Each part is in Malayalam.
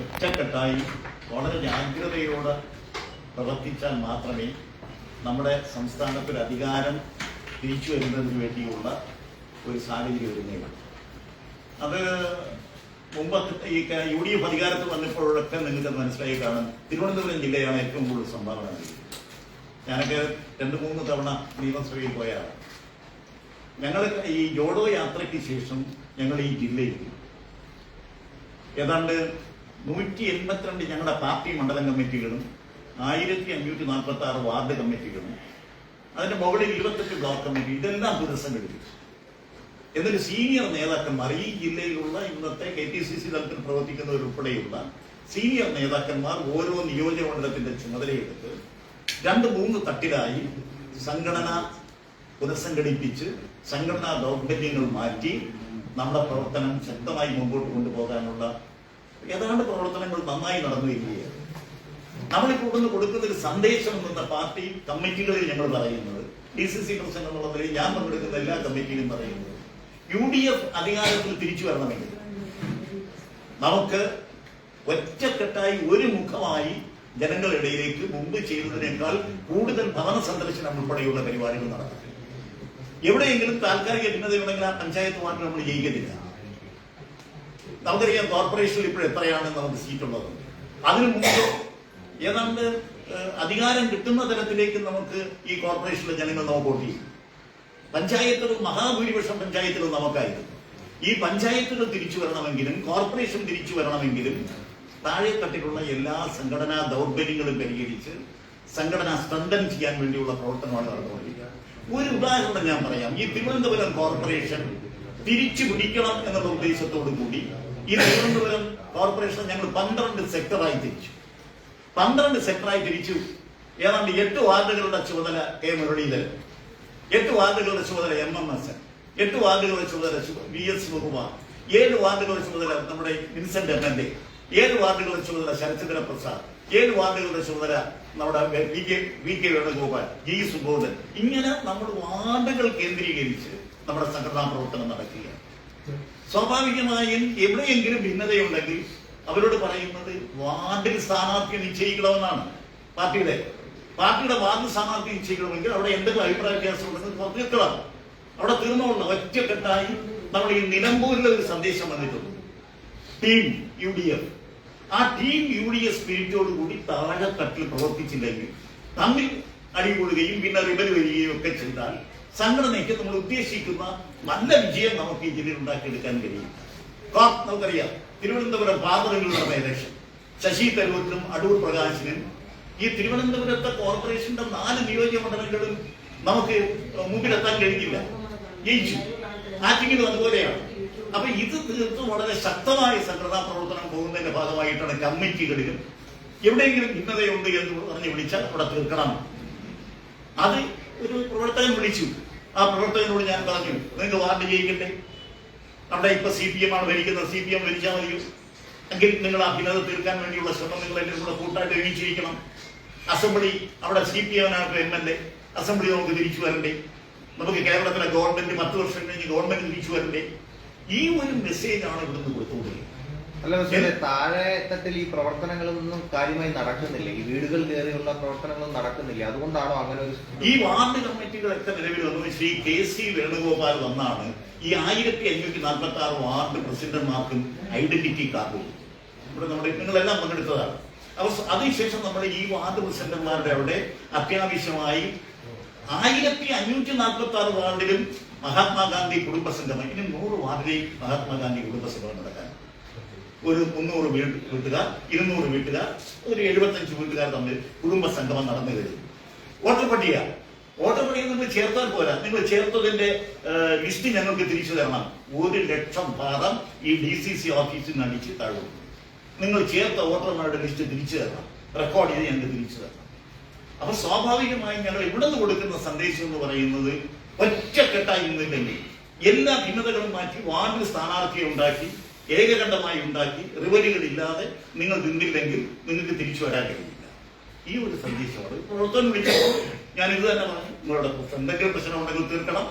ഒറ്റക്കെട്ടായി വളരെ ജാഗ്രതയോടെ പ്രവർത്തിച്ചാൽ മാത്രമേ നമ്മുടെ സംസ്ഥാനത്തൊരു അധികാരം തിരിച്ചു വരുന്നതിന് വേണ്ടിയുള്ള ഒരു സാഹചര്യം വരുന്നേയുള്ളൂ അത് മുമ്പ് ഈ യു ഡി എഫ് അധികാരത്തിൽ വന്നപ്പോഴൊക്കെ നിങ്ങൾക്ക് മനസ്സിലായി കാണും തിരുവനന്തപുരം ജില്ലയാണ് ഏറ്റവും കൂടുതൽ സംഭാവന നൽകിയത്. ഞാനൊക്കെ രണ്ട് മൂന്ന് തവണ നിയമസഭയിൽ പോയാണ് ഞങ്ങൾ ഈ ജോഡോ യാത്രയ്ക്ക് ശേഷം ഞങ്ങൾ ഈ ജില്ലയിൽ ഏതാണ്ട് നൂറ്റി എൺപത്തിരണ്ട് ഞങ്ങളുടെ പാർട്ടി മണ്ഡലം കമ്മിറ്റികളും ആയിരത്തി അഞ്ഞൂറ്റി നാൽപ്പത്തി ആറ് വാർഡ് കമ്മിറ്റികളും അതിന്റെ മുകളിൽ ഇരുപത്തെട്ട് ബ്ലോക്ക് കമ്മിറ്റി ഇതെല്ലാം പുനഃസംഘടിപ്പിച്ചു എന്നിട്ട് സീനിയർ നേതാക്കന്മാർ ഈ ജില്ലയിലുള്ള ഇന്നത്തെ കെ ടി സി സി തലത്തിൽ പ്രവർത്തിക്കുന്നവരുൾപ്പെടെയുള്ള സീനിയർ നേതാക്കന്മാർ ഓരോ നിയോജകമണ്ഡലത്തിന്റെ ചുമതലയെടുത്ത് രണ്ട് മൂന്ന് തട്ടിലായി സംഘടന പുനഃസംഘടിപ്പിച്ച് സംഘടനാ ദൗർബല്യങ്ങൾ മാറ്റി നമ്മുടെ പ്രവർത്തനം ശക്തമായി മുമ്പോട്ട് കൊണ്ടുപോകാനുള്ള ഏതാണ്ട് പ്രവർത്തനങ്ങൾ നന്നായി നടന്നു വരികയാണ് നമ്മളിപ്പോൾ ഇവിടുന്ന് കൊടുക്കുന്ന ഒരു സന്ദേശം എന്ന പാർട്ടി കമ്മിറ്റികളിൽ ഞങ്ങൾ പറയുന്നത്. ഡി സി സി പ്രസിഡന്റ് എന്നുള്ള നിലയിൽ ഞാൻ പങ്കെടുക്കുന്ന എല്ലാ കമ്മിറ്റിയിലും പറയുന്നത്. യു ഡി എഫ് അധികാരത്തിൽ തിരിച്ചു വരണമെങ്കിൽ നമുക്ക് ഒറ്റക്കെട്ടായി ഒരു മുഖമായി ജനങ്ങളിടയിലേക്ക് മുമ്പ് ചെയ്തതിനേക്കാൾ കൂടുതൽ ഭവന സന്ദർശനം ഉൾപ്പെടെയുള്ള പരിപാടികൾ നടത്തും എവിടെയെങ്കിലും താൽക്കാലിക ഭിന്നതയുണ്ടെങ്കിൽ ആ പഞ്ചായത്ത് വാർഡ് നമ്മൾ ജയിക്കത്തില്ല. നമുക്കറിയാം കോർപ്പറേഷനിൽ ഇപ്പോൾ എത്രയാണ് നമുക്ക് സീറ്റുള്ളത്. അതിനു മുമ്പ് ഏതാണ്ട് അധികാരം കിട്ടുന്ന തരത്തിലേക്ക് നമുക്ക് ഈ കോർപ്പറേഷനിലെ ജനങ്ങൾ നമുക്ക് വോട്ട് ചെയ്യും പഞ്ചായത്തുകൾ മഹാഭൂരിപക്ഷം പഞ്ചായത്തുകൾ നമുക്കായിരുന്നു. ഈ പഞ്ചായത്തുകൾ തിരിച്ചു വരണമെങ്കിലും കോർപ്പറേഷൻ തിരിച്ചു വരണമെങ്കിലും താഴെത്തട്ടിലുള്ള എല്ലാ സംഘടനാ ദൗർബല്യങ്ങളും പരിഹരിച്ച് സംഘടന സ്ട്രെങ്തൻ ചെയ്യാൻ വേണ്ടിയുള്ള പ്രവർത്തനമാണ് നടന്നുകൊണ്ടിരിക്കുക. ഒരു ഉദാഹരണം ഞാൻ പറയാം. ഈ തിരുവനന്തപുരം കോർപ്പറേഷൻ തിരിച്ചു പിടിക്കണം എന്നുള്ള ഉദ്ദേശത്തോടു കൂടി ഈ തിരുവനന്തപുരം കോർപ്പറേഷൻ ഞങ്ങൾ പന്ത്രണ്ട് സെക്ടറായി തിരിച്ചു. പന്ത്രണ്ട് സെക്ടറായി തിരിച്ചു. ഏതാണ്ട് എട്ട് വാർഡുകളുടെ ചുമതല കെ മുരളീധരൻ എട്ട് വാർഡുകളുടെ ചുമതല എം എം എസ് എട്ട് വാർഡുകളുടെ ചുമതല വി എസ് ശിവകുമാർ ഏഴ് വാർഡുകളുടെ ചുമതല നമ്മുടെ വിൻസെന്റ് എം എൽ എ ഏഴ് വാർഡുകളുടെ ചുമതല ശരചന്ദ്ര പ്രസാദ് ഏഴ് വാർഡുകളുടെ ചുമതല നമ്മുടെ V K V K Venugopal G Subodhan. ഇങ്ങനെ നമ്മൾ വാർഡുകൾ കേന്ദ്രീകരിച്ച് നമ്മുടെ സംഘടനാ പ്രവർത്തനം നടക്കുകയാണ്. സ്വാഭാവികമായും എവിടെയെങ്കിലും ഭിന്നതയുണ്ടെങ്കിൽ അവരോട് പറയുന്നത് വാർഡിൽ സ്ഥാനാർത്ഥി നിശ്ചയിക്കണമെന്നാണ്. പാർട്ടിയുടെ പാർട്ടിയുടെ വാർഡ് സ്ഥാനാർത്ഥി നിശ്ചയിക്കണമെങ്കിൽ അവിടെ എന്തെങ്കിലും അഭിപ്രായ വ്യത്യാസം ഉണ്ടെങ്കിൽ പുറത്തേക്കണം അവിടെ തീർന്നുള്ള ഒറ്റക്കെട്ടായി നമ്മൾ ഈ നിലമ്പൂരിലെ ഒരു സന്ദേശം വന്നിട്ടുണ്ട്. ടീം യു ഡി എഫ് ആ ടീം യു ഡി എഫ് സ്പിരിറ്റോട് കൂടി താഴെ തട്ടിൽ പ്രവർത്തിച്ചില്ലെങ്കിൽ തമ്മിൽ അടികൂടുകയും പിന്നെ റിബൽ വരികയും ഒക്കെ ചെയ്താൽ സംഘടനയ്ക്ക് നമ്മൾ ഉദ്ദേശിക്കുന്ന നല്ല വിജയം നമുക്ക് ഈ ജില്ലയിൽ ഉണ്ടാക്കിയെടുക്കാൻ കഴിയും. നമുക്കറിയാം. തിരുവനന്തപുരം പാതകളിൽ നടന്ന ഇലക്ഷൻ ശശി തരൂരിനും അടൂർ പ്രകാശിനും ഈ തിരുവനന്തപുരത്തെ കോർപ്പറേഷന്റെ നാല് നിയോജക മണ്ഡലങ്ങളും നമുക്ക് മുമ്പിലെത്താൻ കഴിഞ്ഞില്ല. ജയിച്ചു ആറ്റിങ്ങിലും അതുപോലെയാണ്. അപ്പൊ ഇത് തീർത്തും വളരെ ശക്തമായ സംഘടനാ പ്രവർത്തനം പോകുന്നതിന്റെ ഭാഗമായിട്ടാണ് കമ്മിറ്റികളിലും എവിടെയെങ്കിലും ഭിന്നതയുണ്ട് എന്ന് പറഞ്ഞ് വിളിച്ചാൽ അവിടെ തീർക്കണം. അത് ഒരു പ്രവർത്തകൻ വിളിച്ചു. ആ പ്രവർത്തകനോട് ഞാൻ പറഞ്ഞു നിങ്ങൾക്ക് വാർഡ് ജയിക്കട്ടെ നമ്മുടെ ഇപ്പൊ സി പി എം ആണ് ഭരിക്കുന്നത്. സി പി എം ഭരിച്ചാൽ മതിയോ? എങ്കിൽ നിങ്ങൾ ആ ഭിന്നത തീർക്കാൻ വേണ്ടിയുള്ള ശ്രമം നിങ്ങൾ എന്റെ കൂടെ കൂട്ടായിട്ട് എണീച്ചിരിക്കണം. അസംബ്ലി അവിടെ സി പി എമ്മിനായിട്ട് എം എൽ എ അസംബ്ലി നമുക്ക് തിരിച്ചു വരണ്ടേ? നമുക്ക് കേരളത്തിലെ ഗവൺമെന്റ് പത്ത് വർഷം കഴിഞ്ഞ് ഗവൺമെന്റ് തിരിച്ചു വരണ്ടേ? ഈ ഒരു മെസ്സേജ് ആണ് ഇവിടുന്ന് കൊടുത്തുകൊണ്ടിരിക്കുന്നത്. അല്ല പക്ഷേ താഴെ തട്ടിൽ ഈ പ്രവർത്തനങ്ങളൊന്നും കാര്യമായി നടക്കുന്നില്ല. ഈ വീടുകൾ കയറിയുള്ള പ്രവർത്തനങ്ങളൊന്നും നടക്കുന്നില്ല. അതുകൊണ്ടാണോ അങ്ങനെ ഒരു ഈ വാർഡ് കമ്മിറ്റികളൊക്കെ നിലവിൽ വന്നു? ശ്രീ കെ സി വേണുഗോപാൽ വന്നാണ് ഈ ആയിരത്തി അഞ്ഞൂറ്റി നാൽപ്പത്തി ആറ് വാർഡ് പ്രസിഡന്റ്മാർക്കും ഐഡന്റിറ്റി കാർഡ്. ഇവിടെ നമ്മുടെ നിങ്ങളെല്ലാം പങ്കെടുത്തതാണ്. അപ്പൊ അതിനുശേഷം നമ്മൾ ഈ വാർഡ് പ്രസിഡന്റുമാരുടെ അവിടെ അത്യാവശ്യമായി ആയിരത്തി അഞ്ഞൂറ്റി നാൽപ്പത്തി ആറ് വാർഡിലും മഹാത്മാഗാന്ധി കുടുംബസംഗമം ഇനി നൂറ് വാർഡിലേക്ക് മഹാത്മാഗാന്ധി കുടുംബസംഗമം നടക്കാൻ. ഒരു മുന്നൂറ് വീട്ട് വീട്ടുകാർ ഇരുന്നൂറ് വീട്ടുകാർ ഒരു എഴുപത്തഞ്ച് വീട്ടുകാർ തമ്മിൽ കുടുംബ സംഗമം നടന്നു കഴിഞ്ഞു. വോട്ടർ പട്ടിക വോട്ടർ പട്ടിക നിങ്ങൾ ചേർത്താൽ പോരാ. നിങ്ങൾ ചേർത്തതിന്റെ ലിസ്റ്റ് ഞങ്ങൾക്ക് തിരിച്ചു തരണം. ഒരു ലക്ഷം പാദം ഈ ഡി സി സി ഓഫീസിൽ നിന്ന് അടിച്ച് താഴും നിങ്ങൾ ചേർത്ത വോട്ടർമാരുടെ ലിസ്റ്റ് തിരിച്ചു തരണം. റെക്കോർഡ് ചെയ്ത് ഞങ്ങൾക്ക് തിരിച്ചു തരണം. അപ്പൊ സ്വാഭാവികമായും ഞങ്ങൾ ഇവിടെ നിന്ന് കൊടുക്കുന്ന സന്ദേശം എന്ന് പറയുന്നത് ഒറ്റക്കെട്ടായി നിന്നില്ലെങ്കിൽ എല്ലാ ഭിന്നതകളും മാറ്റി വാർഡിൽ സ്ഥാനാർത്ഥിയെ ഉണ്ടാക്കി ഏകകണ്ഠമായി ഉണ്ടാക്കി റിവലുകളില്ലാതെ നിങ്ങൾ നിന്നില്ലെങ്കിൽ നിങ്ങൾക്ക് തിരിച്ചു വരാൻ കഴിയില്ല. ഈ ഒരു സന്ദേശമാണ് പ്രവർത്തനം വിളിച്ചപ്പോൾ ഞാൻ ഇത് തന്നെ പറഞ്ഞു. നിങ്ങളുടെ എന്തെങ്കിലും പ്രശ്നം ഉണ്ടെങ്കിൽ തീർക്കണം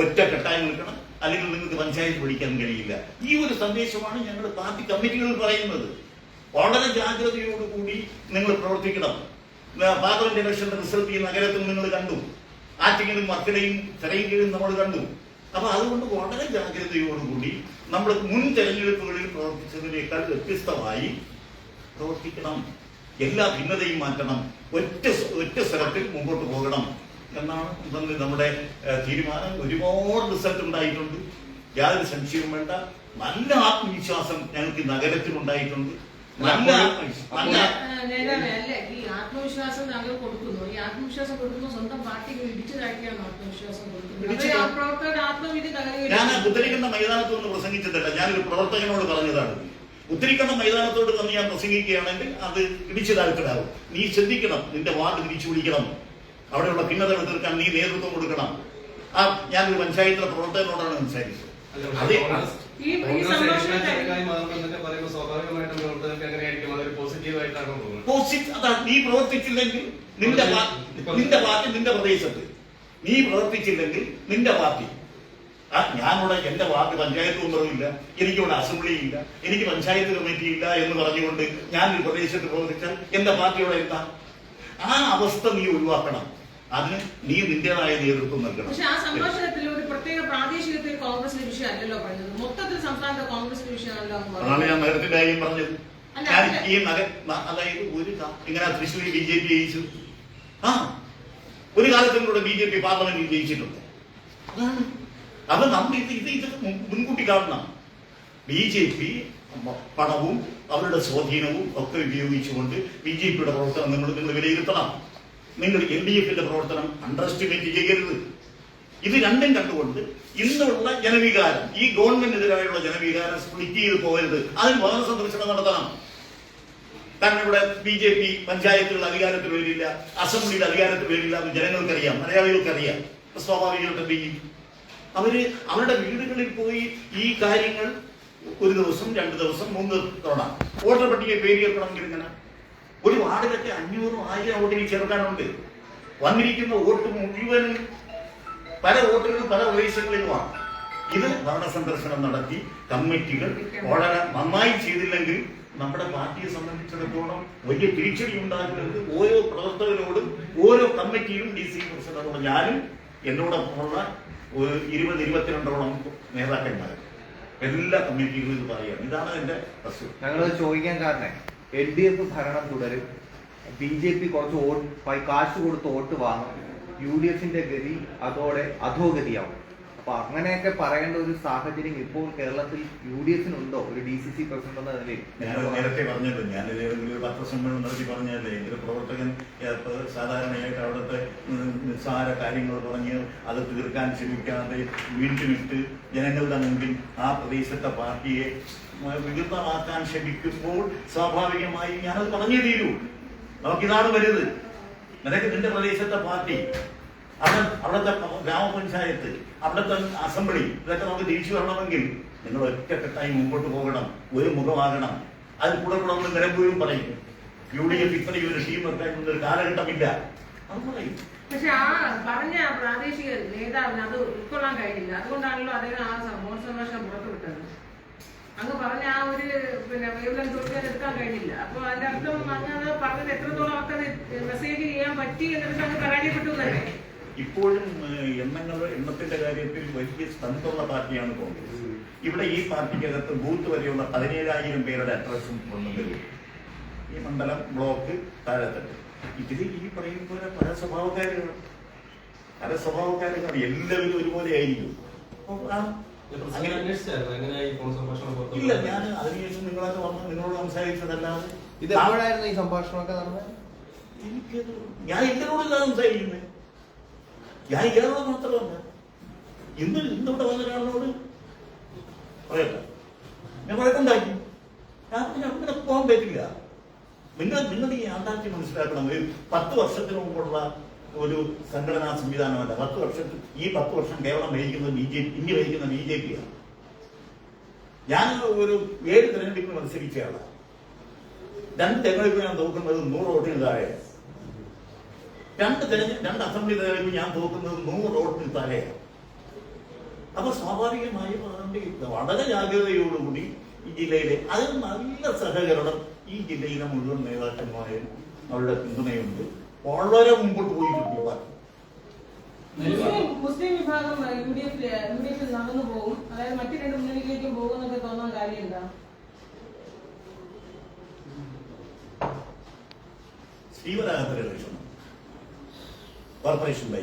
ഒറ്റക്കെട്ടായി നിൽക്കണം. അല്ലെങ്കിൽ നിങ്ങൾക്ക് പഞ്ചായത്ത് പിടിക്കാൻ കഴിയില്ല. ഈ ഒരു സന്ദേശമാണ് ഞങ്ങൾ പാർട്ടി കമ്മിറ്റികൾ പറയുന്നത്. വളരെ ജാഗ്രതയോടുകൂടി നിങ്ങൾ പ്രവർത്തിക്കണം. പാർലമെന്റ് ഇലക്ഷന്റെ റിസൾട്ട് ഈ നഗരത്തിൽ നിങ്ങൾ കണ്ടു. ആറ്റിങ്ങലും മക്കളെയും തെരയിലും നമ്മൾ കണ്ടു. അപ്പൊ അതുകൊണ്ട് വളരെ ജാഗ്രതയോടുകൂടി നമ്മൾ മുൻ തെരഞ്ഞെടുപ്പുകളിൽ പ്രവർത്തിച്ചതിനേക്കാൾ വ്യത്യസ്തമായി പ്രവർത്തിക്കണം. എല്ലാ ഭിന്നതയും മാറ്റണം. ഒറ്റ ഒറ്റ സ്ഥലത്തിൽ മുമ്പോട്ട് പോകണം എന്നാണ് നമ്മുടെ തീരുമാനം. ഒരുപാട് റിസൾട്ട് ഉണ്ടായിട്ടുണ്ട്. യാതൊരു സംശയവും വേണ്ട. നല്ല ആത്മവിശ്വാസം ഞങ്ങൾക്ക് ഉണ്ടായിട്ടുണ്ട് നല്ല ആത്മവിശ്വാസം നല്ല ഈ ആത്മവിശ്വാസം താങ്കൾ കൊടുക്കുന്നു. ഈ ആത്മവിശ്വാസം കൊടുക്കുമ്പോൾ സ്വന്തം പാർട്ടികൾ ഇടിച്ചു താഴ്ത്തിയാണ് ആത്മവിശ്വാസം കൊടുക്കുന്നത്. പ്രവർത്തകരുടെ ആത്മവിധി ഞാൻ ഉത്തരിക്കുന്ന മൈതാനത്ത് നിന്ന് പ്രസംഗിച്ചതല്ല ഞാനൊരു പ്രവർത്തകനോട് പറഞ്ഞതാണ്. ഉത്തരിക്കുന്ന മൈതാനത്തോട് തന്നെ ഞാൻ പ്രസംഗിക്കുകയാണെങ്കിൽ അത് ഇടിച്ചു താഴ്ത്തിടാവും നീ ശ്രദ്ധിക്കണം നിന്റെ വാർഡ് തിരിച്ചു പിടിക്കണം അവിടെയുള്ള ഭിന്നതകൾ തീർക്കാൻ നീ നേതൃത്വം കൊടുക്കണം. ആ ഞാനൊരു പഞ്ചായത്തിലെ പ്രവർത്തകനോടാണ് സംസാരിച്ചത്. അതെ ഈ നീ പ്രവർത്തിച്ചില്ലെങ്കിൽ നിന്റെ നിന്റെ പാർട്ടി നിന്റെ പ്രദേശത്ത്. നീ പ്രവർത്തിച്ചില്ലെങ്കിൽ നിന്റെ പാർട്ടി. ആ ഞാനിവിടെ എന്റെ വാർഡ് പഞ്ചായത്ത് മെമ്പറുമില്ല എനിക്കിവിടെ അസംബ്ലി ഇല്ല. എനിക്ക് പഞ്ചായത്ത് കമ്മിറ്റി ഇല്ല എന്ന് പറഞ്ഞുകൊണ്ട് ഞാൻ ഒരു പ്രദേശത്ത് പ്രവർത്തിച്ചാൽ എന്റെ പാർട്ടിയോടെ എന്താ? ആ അവസ്ഥ നീ ഒഴിവാക്കണം. അതിന് നീ നിന്റേതായ നേതൃത്വം നൽകണം. പക്ഷേ ആ സംഭാഷണത്തിൽ ഒരു പ്രത്യേക പ്രാദേശികത്തിൽ കോൺഗ്രസിന്റെ വിഷയം അല്ലല്ലോ പറഞ്ഞത്. സംസ്ഥാനത്തെ അതാണ് ഞാൻ നഗരത്തിന്റെ കാര്യം പറഞ്ഞത്. ഞാൻ. ഈ നഗ അതായത് ഒരു ഇങ്ങനെ തൃശ്ശൂർ ബി ജെ പി ജയിച്ചു. ആ ഒരു കാലത്തും കൂടെ ബി ജെ പി പാർലമെന്റിൽ ജയിച്ചിട്ടുണ്ട്. അത് നമ്മൾ ഇത് ഇത് ഇത് മുൻ- മുൻകൂട്ടി കാണണം. ബി ജെ പി പണവും അവരുടെ സ്വാധീനവും ഒക്കെ ഉപയോഗിച്ചുകൊണ്ട് ബി ജെ പിയുടെ പ്രവർത്തനം നിങ്ങൾ നിങ്ങൾ വിലയിരുത്തണം. നിങ്ങൾ എൽ ഡി എഫിന്റെ പ്രവർത്തനം അണ്ടർ എസ്റ്റിമേറ്റ് ചെയ്യരുത്. ഇത് രണ്ടും കണ്ടുകൊണ്ട് ഇന്നുള്ള ജനവികാരം ഈ ഗവൺമെന്റിനെതിരായുള്ള ജനവികാരം സ്പ്ലിറ്റ് ചെയ്ത് പോകരുത്. അതിന് വളരെ സന്ദർശനം നടത്തണം. കാരണം ഇവിടെ ബി ജെ പി പഞ്ചായത്തുകൾ അധികാരത്തിൽ വരില്ല അസംബ്ലിയിൽ അധികാരത്തിൽ വരില്ല എന്ന് ജനങ്ങൾക്കറിയാം മലയാളികൾക്കറിയാം. സ്വാഭാവികമായിട്ട് ചെയ്യും? അവർ അവരുടെ വീടുകളിൽ പോയി ഈ കാര്യങ്ങൾ ഒരു ദിവസം രണ്ട് ദിവസം മൂന്ന് തവണ. വോട്ടർ പട്ടിക പേര് ചേർക്കണമെങ്കിൽ ഇങ്ങനെ ഒരു വാർഡിലൊക്കെ അഞ്ഞൂറും ആയിരം വോട്ടിന് ചേർക്കാനുണ്ട്. വന്നിരിക്കുന്ന വോട്ട് മുഴുവനും പല വോട്ടുകളും പല പ്രദേശങ്ങളിലുമാണ് ഇത് ഭവന സന്ദർശനം നടത്തി കമ്മിറ്റികൾ വളരെ നന്നായി ചെയ്തില്ലെങ്കിൽ നമ്മുടെ പാർട്ടിയെ സംബന്ധിച്ചിടത്തോളം വലിയ തിരിച്ചടി ഉണ്ടാകുന്നത് ഓരോ പ്രവർത്തകരോടും ഓരോ കമ്മിറ്റിയിലും ഡി സി പ്രസിഡന്റോട് ഞാനും എന്നോടൊപ്പമുള്ള ഒരു ഇരുപത് ഇരുപത്തിരണ്ടോളം നേതാക്കന്മാർ എല്ലാ കമ്മിറ്റികളും ഇത് പറയുകയാണ്. ഇതാണ് എന്റെ പ്രശ്നം. ഞങ്ങളത് ചോദിക്കാൻ കാരണം എൽ ഡി എഫ് ഭരണം തുടരും. ബി ജെ പി കുറച്ച് വോട്ട് കാശ് കൊടുത്ത് വോട്ട് വാങ്ങും. യു ഡി എഫിന്റെ ഗതി അതോടെ അധോഗതിയാവും. അപ്പൊ അങ്ങനെയൊക്കെ പറയേണ്ട ഒരു സാഹചര്യം ഇപ്പോൾ കേരളത്തിൽ യു ഡി എഫിനുണ്ടോ ഒരു ഡി സി സി പ്രസിഡന്റ് എന്ന നിലയിൽ. ഞാൻ നേരത്തെ പറഞ്ഞല്ലോ. ഞാൻ ഒരു പത്രസമ്മേളനം നടത്തി പറഞ്ഞല്ലേ ഒരു പ്രവർത്തകൻ സാധാരണയായിട്ട് അവിടുത്തെ നിസ്സാര കാര്യങ്ങൾ പറഞ്ഞ് അത് തീർക്കാൻ ശ്രമിക്കാതെ വീട്ടിലിട്ട് ജനങ്ങളുടെ മുമ്പിൽ ആ പ്രദേശത്തെ പാർട്ടിയെ വികൃതമാക്കാൻ ശ്രമിക്കുമ്പോൾ സ്വാഭാവികമായി ഞാനത് പറഞ്ഞേ തീരൂ. നമുക്കിതാണ് വരുന്നത് നിനക്ക് നിന്റെ പ്രദേശത്തെ പാർട്ടി അവിടെ അവിടുത്തെ ഗ്രാമപഞ്ചായത്ത് അവിടുത്തെ അസംബ്ലി ഇതൊക്കെ നമുക്ക് തിരിച്ചു വരണമെങ്കിൽ നിങ്ങൾ ഒറ്റക്കെട്ടായി മുമ്പോട്ട് പോകണം ഒരു മുഖമാകണം. അതിൽ കൂടെ കൂടെ നമ്മൾ നിലമ്പൂരും പറയും. യു ഡി എഫ് ഇത്രയും ഒരു ടീം വെക്കാൻ ഒരു കാലഘട്ടമില്ല. അത് പറയും. പക്ഷെ ആ പറഞ്ഞ പ്രാദേശിക നേതാവിന് അത് ഉൾക്കൊള്ളാൻ കഴിഞ്ഞില്ല. അതുകൊണ്ടാണല്ലോ അദ്ദേഹം ആ സംഭവ സംഭാഷണം പുറത്തുവിട്ടത്. അങ്ങ് പറഞ്ഞ ആ ഒരു പിന്നെ വേവലം തുറക്കാൻ എടുക്കാൻ കഴിഞ്ഞില്ല. അപ്പൊ അതിന്റെ അർത്ഥം അങ്ങ് അത് പറഞ്ഞത് എത്രത്തോളം അവർക്ക് മെസ്സേജ് ചെയ്യാൻ പറ്റി എന്നിട്ട് അങ്ങ് പരാജയപ്പെട്ടു എന്നല്ലേ? ഇപ്പോഴും എണ്ണങ്ങൾ എണ്ണത്തിന്റെ കാര്യത്തിൽ വലിയ സ്ഥലത്തുള്ള പാർട്ടിയാണ് കോൺഗ്രസ്. ഇവിടെ ഈ പാർട്ടിക്കകത്ത് ബൂത്ത് വരെയുള്ള പതിനേഴായിരം പേരുടെ അഡ്രസ്സും കൊണ്ടുവരും ഈ മണ്ഡലം ബ്ലോക്ക് താഴെത്തട്ട്. ഇതിൽ ഈ പറയുന്ന പോലെ പല സ്വഭാവക്കാരുകളും പല സ്വഭാവക്കാരുകളും എല്ലാവരും ഒരുപോലെ ആയിരിക്കും. അങ്ങനെ ഇല്ല ഞാൻ അതിനുശേഷം നിങ്ങളൊക്കെ വന്ന് നിങ്ങളോട് സംസാരിച്ചതല്ലാതെ ഇത് എപ്പോഴായിരുന്നു ഈ സംഭാഷണമൊക്കെ നടന്നത്? എനിക്കത് ഞാൻ എന്തിനോട് സംസാരിക്കുന്നത്. ഞാൻ ഇയാളോട് മാത്രമല്ല. ഇന്ന് ഇന്നിവിടെ വന്ന ഒരാളോട് പറയട്ടെ. ഞാൻ വഴക്കുണ്ടാക്കി ഞാൻ അങ്ങനെ പോകാൻ പറ്റില്ല. നിങ്ങൾ നിങ്ങൾ ഈ യാഥാർത്ഥ്യം മനസ്സിലാക്കണം. ഒരു പത്ത് വർഷത്തിന് മുമ്പുള്ള ഒരു സംഘടനാ സംവിധാനമല്ല. പത്ത് വർഷത്തിൽ ഈ പത്ത് വർഷം കേരളം ഭരിക്കുന്നത് ബി ജെ പി ഇന്ത്യ ഭരിക്കുന്ന ബി ജെ പിയാണ് ഞാൻ ഒരു ഏഴ് തെരഞ്ഞെടുപ്പിൽ മത്സരിച്ചയാളാണ്. രണ്ട് തെരഞ്ഞെടുപ്പ് ഞാൻ നോക്കുന്നത് നൂറ് വോട്ടിന് താഴെയാണ്. രണ്ട് തെരഞ്ഞ് രണ്ട് അസംബ്ലി തെരഞ്ഞെടുപ്പ് ഞാൻ തോക്കുന്നത് നൂറ് വോട്ടിന് താഴെയാണ് അപ്പൊ സ്വാഭാവികമായും അതുകൊണ്ട് വളരെ ജാഗ്രതയോടുകൂടി ഈ ജില്ലയിലെ അത് നല്ല സഹകരണം ഈ ജില്ലയിലെ മുഴുവൻ നേതാക്കന്മാരെയും അവരുടെ പിന്തുണയുണ്ട്. വളരെ മുമ്പോട്ട് പോയിട്ടുണ്ട് പാർട്ടി. മുസ്ലിം വിഭാഗം U D F U D എഫിൽ നടന്നു പോകും. അതായത് മറ്റു രണ്ട് മുന്നണികളിലേക്കും പോകും എന്നൊക്കെ തോന്നുന്ന കാര്യം എന്താ? ശ്രീവരാഹത്തിലെ ഇലക്ഷൻ കോർപ്പറേഷൻ ബൈ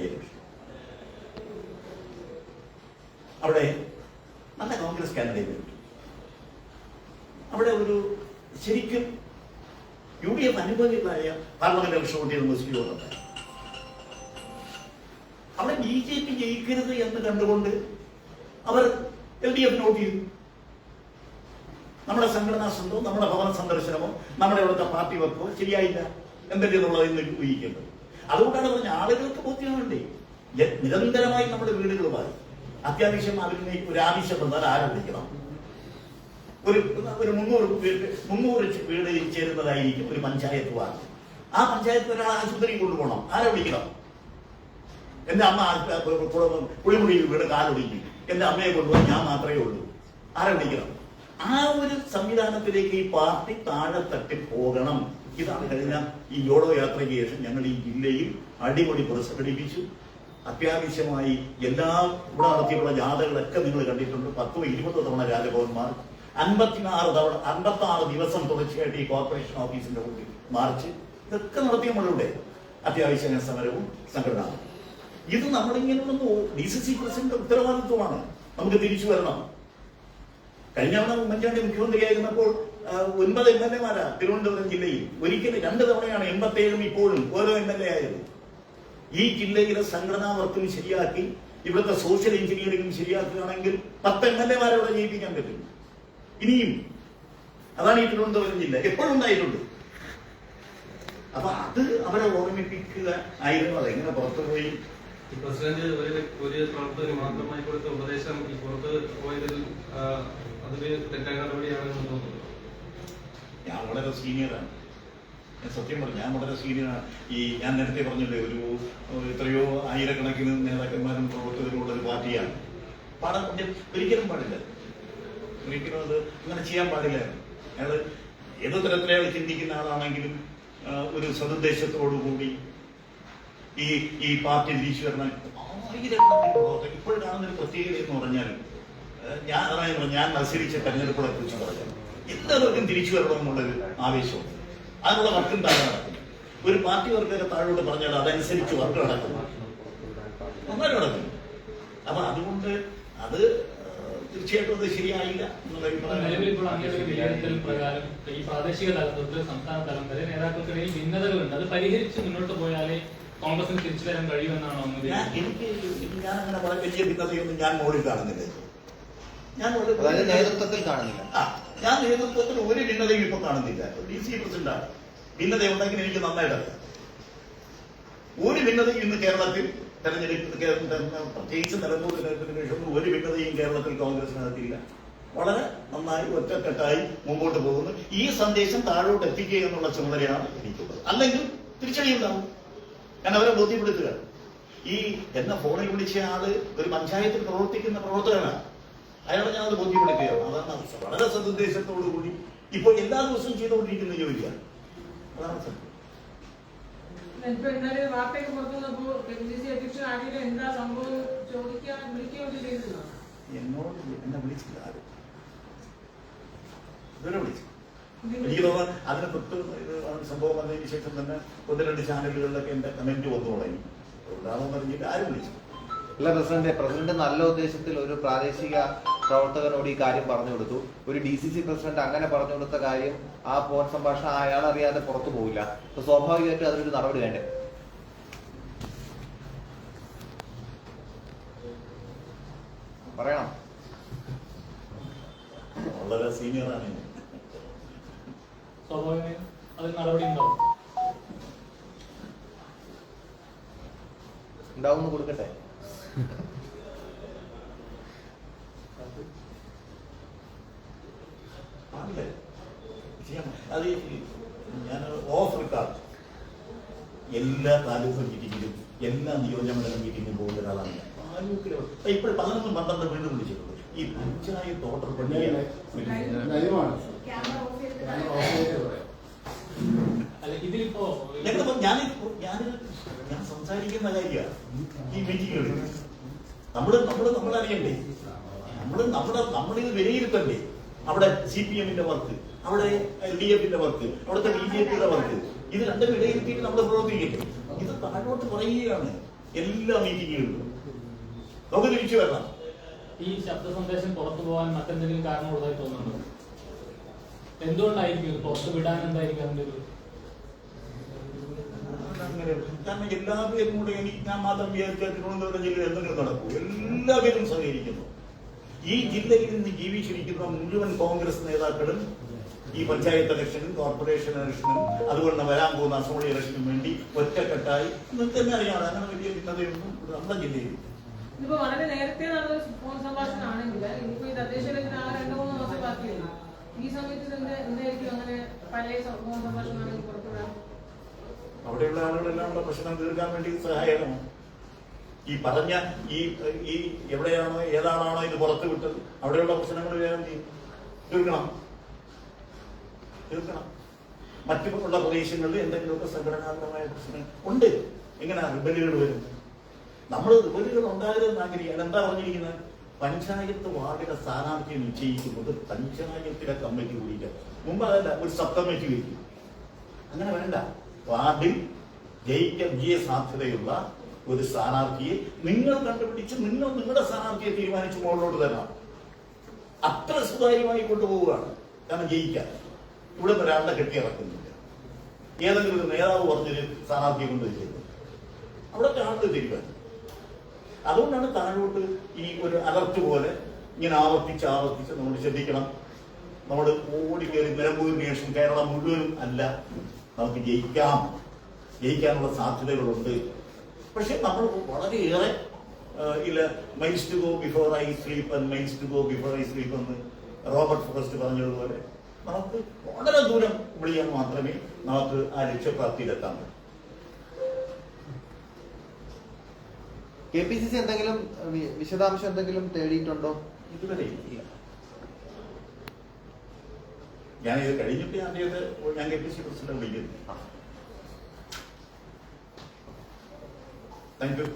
അവിടെ നല്ല കോൺഗ്രസ് കാൻഡിഡേറ്റ് അവിടെ ഒരു ശരിക്കും യു ഡി എഫ് അനുഭവികളായ പാർലമെന്റ് ഇലക്ഷൻ മുസ്ലിം അവിടെ ബി ജെ പി ജയിക്കരുത് എന്ന് കണ്ടുകൊണ്ട് അവർ എൽ ഡി എഫ് നോട്ട് ചെയ്തു നമ്മുടെ സംഘടനാ സംഘവും നമ്മുടെ ഭവന സന്ദർശനമോ നമ്മുടെ ഇവിടുത്തെ പാർട്ടി വർക്കോ ശരിയായില്ല. എന്തെന്നുള്ളത് ഇന്ന് ഊഹിക്കുന്നത് അതുകൊണ്ടാണ് പറഞ്ഞ ആളുകൾക്ക് ബോധ്യമുണ്ടേ ജ- നിരന്തരമായി നമ്മുടെ വീടുകളുമായി അത്യാവശ്യം അതിന് ഒരു ആവശ്യം വന്നാൽ ആരംഭിക്കണം ഒരു ഒരു മുന്നൂറ് വീട് മുന്നൂറ് വീട് ചേരുന്നതായിരിക്കും ഒരു പഞ്ചായത്ത് വാർഡ്. ആ പഞ്ചായത്ത് ഒരാൾ ആശുപത്രി കൊണ്ടുപോകണം. ആരെ വിളിക്കണം? എന്റെ അമ്മ കുളിമുറിയിൽ വീട് കാലൊടിക്കും എന്റെ അമ്മയെ കൊണ്ടുപോകാൻ ഞാൻ മാത്രമേ ഉള്ളൂ. ആരെ വിളിക്കണം? ആ ഒരു സംവിധാനത്തിലേക്ക് ഈ പാർട്ടി താഴെത്തട്ടി പോകണം. ഇതാണ് കഴിഞ്ഞ ഈ യോളോ യാത്രയ്ക്ക് ശേഷം ഞങ്ങൾ ഈ ജില്ലയിൽ അടിപൊളി പ്രസംഘടിപ്പിച്ചു അത്യാവശ്യമായി എല്ലാ ഇവിടെ നടത്തിയുള്ള ജാഥകളൊക്കെ നിങ്ങൾ കണ്ടിട്ടുണ്ട്. പത്തോ ഇരുപതോ തവണ രാജഭവന്മാർ. അൻപത്തിനാറ് തവണ അൻപത്തി ആറ് ദിവസം തുടർച്ചയായിട്ട് ഈ കോർപ്പറേഷൻ ഓഫീസിന്റെ മുമ്പിൽ മാർച്ച് ഇതൊക്കെ നടത്തി നമ്മളിവിടെ അത്യാവശ്യ സമരവും സംഘടന ഇത് നമ്മളിങ്ങനെ ഡി സി സി പ്രസിഡന്റ് ഉത്തരവാദിത്വമാണ്. നമുക്ക് തിരിച്ചു വരണം. കഴിഞ്ഞ തവണ ഉമ്മൻചാണ്ടി മുഖ്യമന്ത്രിയായിരുന്നപ്പോൾ ഒൻപത് എം എൽ എമാരാ തിരുവനന്തപുരം ജില്ലയിൽ. ഒരിക്കലും രണ്ട് തവണയാണ് എൺപത്തി ഏഴും ഇപ്പോഴും ഓരോ എം എൽ എ ആയത്. ഈ ജില്ലയിലെ സംഘടനാ വർക്കും ശരിയാക്കി ഇവിടുത്തെ സോഷ്യൽ എഞ്ചിനീയറിംഗും ശരിയാക്കുകയാണെങ്കിൽ പത്ത് എം എൽ എമാരോടെ ജയിപ്പിക്കാൻ പറ്റും. ഇനിയും അതാണ് ഈ തിരുവനന്തപുരം ജില്ല. എപ്പോഴും ഉണ്ടായിട്ടുണ്ട്. അപ്പൊ അത് അവരെ ഓർമ്മിപ്പിക്കുക ആയിരുന്നു. അതെങ്ങനെ പുറത്തുപോയി? ഈ പ്രസിഡന്റ് ഒരു കൊടുത്ത ഉപദേശം ഈ പുറത്ത് പോയതിൽ അതൊരു തെറ്റായ നടപടിയാണെന്ന് തോന്നുന്നു. ഞാൻ വളരെ സീനിയറാണ് ഞാൻ സത്യം പറഞ്ഞു ഞാൻ വളരെ സീനിയറാണ് ഈ ഞാൻ നേരത്തെ പറഞ്ഞില്ലേ ഒരു എത്രയോ ആയിരക്കണക്കിന് നേതാക്കന്മാരും പ്രവർത്തകരും ഉള്ള ഒരു പാർട്ടിയാണ്. പാടാൻ ഒരിക്കലും പാടില്ല. ഒരിക്കലും അത് അങ്ങനെ ചെയ്യാൻ പാടില്ലായിരുന്നു അയാൾ ഏത് തരത്തിലെ അയാൾ ചിന്തിക്കുന്ന ആളാണെങ്കിലും ഒരു സതുദ്ദേശത്തോടു കൂടി ഈ ഈ പാർട്ടി തിരിച്ചു വരണം ആയിരക്കണക്കിന് ഇപ്പോൾ കാണുന്ന ഒരു പ്രത്യേകത എന്ന് പറഞ്ഞാൽ ഞാൻ അതായത് ഞാൻ മത്സരിച്ച തെരഞ്ഞെടുപ്പുകളെ കുറിച്ച് പറഞ്ഞാൽ എല്ലാവർക്കും തിരിച്ചു വരണമെന്നുള്ളൊരു ആവേശമുണ്ട്. അതിനുള്ള വർക്കും താഴെ നടക്കും. ഒരു പാർട്ടി വർക്കൊക്കെ താഴോട്ട് പറഞ്ഞാൽ അതനുസരിച്ച് വർക്ക് നടക്കും. നന്നായി നടക്കും. അപ്പൊ അതുകൊണ്ട് അത് തീർച്ചയായിട്ടും അത് ശരിയായില്ല പ്രകാരം ഈ പ്രാദേശിക തലം തൊട്ട് സംസ്ഥാന തലം വരെ നേതാക്കൾക്കിടയിൽ ഭിന്നതകളുണ്ട്. അത് പരിഹരിച്ച് മുന്നോട്ട് പോയാലേ കോൺഗ്രസിന് തിരിച്ചു വരാൻ കഴിയുമെന്നാണോ എനിക്ക് ഞാൻ അങ്ങനെ വളരെ വലിയ ഭിന്നതയൊന്നും ഞാൻ മോഡിൽ കാണുന്നില്ല. ഞാൻ ഒരു- നേതൃത്വത്തിൽ കാണുന്നില്ല. ആ, ഞാൻ നേതൃത്വത്തിൽ ഒരു ഭിന്നതയും ഇപ്പൊ കാണുന്നില്ല. ഡി സി പ്രസിഡന്റാണ് ഭിന്നത ഉണ്ടെങ്കിൽ എനിക്ക് നന്നായിട്ട് ഒരു ഭിന്നതയും ഇന്ന് കേരളത്തിൽ തെരഞ്ഞെടുപ്പ് പ്രത്യേകിച്ച് നിലമ്പൂർ തെരഞ്ഞെടുപ്പിന് ശേഷം ഒരു ഭിന്നതയും കേരളത്തിൽ കോൺഗ്രസിനകത്തില്ല. വളരെ നന്നായി ഒറ്റക്കെട്ടായി മുമ്പോട്ട് പോകുന്നു. ഈ സന്ദേശം താഴോട്ട് എത്തിക്കുക എന്നുള്ള ചുമതലയാണ് എനിക്കുള്ളത്. അല്ലെങ്കിൽ തിരിച്ചടിയുണ്ടാവും ഞാൻ അവരെ ബോധ്യപ്പെടുത്തുക ഈ എന്നെ ഫോണിൽ വിളിച്ച ആൾ ഒരു പഞ്ചായത്തിൽ പ്രവർത്തിക്കുന്ന പ്രവർത്തകനാണ്. അയാളെ ഞാനത് ബോധ്യപ്പെടുത്തുകയാണ്. അതാണ് വളരെ സതുദ്ദേശത്തോടു കൂടി ഇപ്പോൾ എല്ലാ ദിവസവും ചെയ്തുകൊണ്ടിരിക്കുന്ന ജോലിയാണ് അതാണ് സത്യം എന്നോട് എന്നെ വിളിച്ചില്ല ആരും. ഇതുവരെ വിളിച്ചു. എനിക്ക് തോന്നുന്നു അതിന് തൊട്ട് സംഭവം വന്നതിന് ശേഷം തന്നെ ഒന്ന് രണ്ട് ചാനലുകളിലൊക്കെ എന്റെ കമന്റ് വന്നു തുടങ്ങി. അതുകൊണ്ടാണോ പറഞ്ഞിട്ട് ആരും വിളിച്ചു അല്ല പ്രസിഡന്റ്. പ്രസിഡന്റ് നല്ല ഉദ്ദേശത്തിൽ ഒരു പ്രാദേശിക പ്രവർത്തകനോട് ഈ കാര്യം പറഞ്ഞു കൊടുത്തു. ഒരു ഡി സി സി പ്രസിഡന്റ് അങ്ങനെ പറഞ്ഞു കൊടുത്ത കാര്യം ആ ഫോൺ സംഭാഷണം അയാൾ അറിയാതെ പുറത്തു പോവില്ല. അപ്പൊ സ്വാഭാവികമായിട്ടും അതിനൊരു നടപടി വേണ്ടേ? പറയണം. വളരെ സീനിയറാണ് നടപടി ഉണ്ടാവും. ഉണ്ടാവും കൊടുക്കട്ടെ? അത് ഞാൻ ഓഫർ കാർഡ് എല്ലാ താലൂക്ക് മീറ്റിങ്ങിലും എല്ലാ നിയോജകമണ്ഡലം മീറ്റിങ്ങിലും പോകുന്ന ഒരാളാണ് താലൂക്കിലെ ഇപ്പോൾ പതിനൊന്നും പന്ത്രണ്ട് വീണ്ടും വിളിച്ചിട്ടുണ്ട്. ഈ പഞ്ചായത്ത് തോട്ടർ പണിയാണ് ഞാൻ ഞാൻ സംസാരിക്കുന്ന കാര്യമാണ്. ഈ മീറ്റിങ്ങുകളിൽ നമ്മൾ നമ്മൾ നമ്മളറിയണ്ടേ? നമ്മൾ നമ്മുടെ നമ്മളിത് വിലയിരുത്തണ്ടേ? അവിടെ സി പി എമ്മിന്റെ വർക്ക് അവിടെ എൽ ഡി എഫിന്റെ വർക്ക് അവിടുത്തെ ബി ജെ പിയുടെ വർക്ക് ഇത് രണ്ടും വിലയിരുത്തിയിട്ട് നമ്മൾ പ്രവർത്തിക്കട്ടെ ഇത് താഴോട്ട് പറയുകയാണ് എല്ലാ മീറ്റിങ്ങുകളിലും നമുക്ക് തിരിച്ചു വരണം. ഈ ശബ്ദ സന്ദേശം പുറത്തു പോകാൻ മറ്റെന്തെങ്കിലും കാരണമുള്ളതായി തോന്നുന്നുണ്ടോ? എന്തുകൊണ്ടായിരിക്കും പുറത്തു വിടാൻ എന്തായിരിക്കും അതിന്റെ ഒരു അങ്ങനെ കാരണം എല്ലാ പേരും കൂടെ എനിക്ക് ഞാൻ മാത്രം വിചാരിച്ചാൽ തിരുവനന്തപുരം ജില്ലയിൽ എന്തെങ്കിലും നടക്കൂ. എല്ലാവരും സഹകരിക്കുന്നു. ഈ ജില്ലയിൽ നിന്ന് ജീവിച്ചിരിക്കുന്ന മുഴുവൻ കോൺഗ്രസ് നേതാക്കളും ഈ പഞ്ചായത്ത് ഇലക്ഷനും കോർപ്പറേഷൻ ഇലക്ഷനും അതുകൊണ്ട് വരാൻ പോകുന്ന അസംബ്ലി ഇലക്ഷനും വേണ്ടി ഒറ്റക്കെട്ടായി നിങ്ങൾക്ക് തന്നെ അറിയാം. അങ്ങനെ വലിയ ഭിന്നതയൊന്നും നമ്മുടെ ജില്ലയിൽ ഇതിപ്പോ വളരെ നേരത്തെ നടന്ന ഫോൺ സംഭാഷണമാണെങ്കിൽ ഇനിയിപ്പോ ഈ തദ്ദേശ ഇലക്ഷൻ ആ രണ്ടു മൂന്ന് മാസം ഈ സമയത്ത് എന്തായിരിക്കും? അങ്ങനെ പഴയ സം- ഫോൺ സംഭാഷണമാണെങ്കിൽ പുറത്തുവിടാം. അവിടെയുള്ള ആളുകളെല്ലാം പ്രശ്നം തീർക്കാൻ വേണ്ടി സഹായകമാണ് ഈ പറഞ്ഞ ഈ ഈ എവിടെയാണോ ഏതാണാണോ ഇത് പുറത്തു വിട്ടത് അവിടെയുള്ള പ്രശ്നങ്ങൾ വേഗം തീർക്കണം. തീർക്കണം. മറ്റു ഉള്ള പ്രദേശങ്ങളിൽ എന്തെങ്കിലുമൊക്കെ സംഘടനാപരമായ പ്രശ്നങ്ങൾ ഉണ്ട്. എങ്ങനെ റിബലുകൾ വരുന്നത് നമ്മൾ റിബലുകൾ ഉണ്ടാകരുതെന്ന് ആഗ്രഹിക്കാൻ എന്താ പറഞ്ഞിരിക്കുന്നത്? പഞ്ചായത്ത് വാർഡിലെ സ്ഥാനാർത്ഥിയെ നിശ്ചയിക്കുന്നത് പഞ്ചായത്തിലെ കമ്മിറ്റി കൂടിയിട്ട് മുമ്പ് അതല്ല ഒരു സബ് കമ്മിറ്റി വയ്ക്കും അങ്ങനെ വേണ്ട വാർഡിൽ ജയിക്കാൻ വിജയ സാധ്യതയുള്ള ഒരു സ്ഥാനാർത്ഥിയെ നിങ്ങൾ കണ്ടുപിടിച്ച് നിങ്ങൾ നിങ്ങളുടെ സ്ഥാനാർത്ഥിയെ തീരുമാനിച്ച് മുകളിലോട്ട് തരണം. അത്ര സുതാര്യമായി കൊണ്ടുപോവുകയാണ്. കാരണം ജയിക്കാൻ. ഇവിടെ ഒരാളുടെ കെട്ടിയിറക്കുന്നില്ല ഏതെങ്കിലും ഒരു നേതാവ് പറഞ്ഞൊരു സ്ഥാനാർത്ഥിയെ കൊണ്ട് ചെയ്തത് അവിടെ ആളുകൾ തീരുമാനം. അതുകൊണ്ടാണ് താഴോട്ട് ഈ ഒരു അലർട്ട് പോലെ ഇങ്ങനെ ആവർത്തിച്ച് ആവർത്തിച്ച് നമ്മൾ ശ്രദ്ധിക്കണം. നമ്മൾ ഓടി കയറി നിലമ്പൂരിന് നേഷൻ കേരളം മുഴുവനും അല്ല. നമുക്ക് ജയിക്കാം. ജയിക്കാനുള്ള സാധ്യതകളുണ്ട്. പക്ഷെ നമ്മൾ വളരെയേറെ ഇല്ല miles to go before I sleep and miles to go before I sleep എന്ന് റോബർട്ട് ഫോറസ്റ്റ് പറഞ്ഞതുപോലെ നമുക്ക് വളരെ ദൂരം വിളിയാൻ മാത്രമേ നമുക്ക് ആ ലക്ഷ്യപ്രാപ്തിയിലെത്താൻ പറ്റൂ. കെ പി സി സി എന്തെങ്കിലും വിശദാംശം എന്തെങ്കിലും തേടിയിട്ടുണ്ടോ? ഇതുവരെ ഇല്ല. ഞാനിത് കഴിഞ്ഞിട്ട് ഞാൻ ഞാൻ കെ പി സി പ്രസിഡന്റ് വിളിക്കുന്നു. Thank you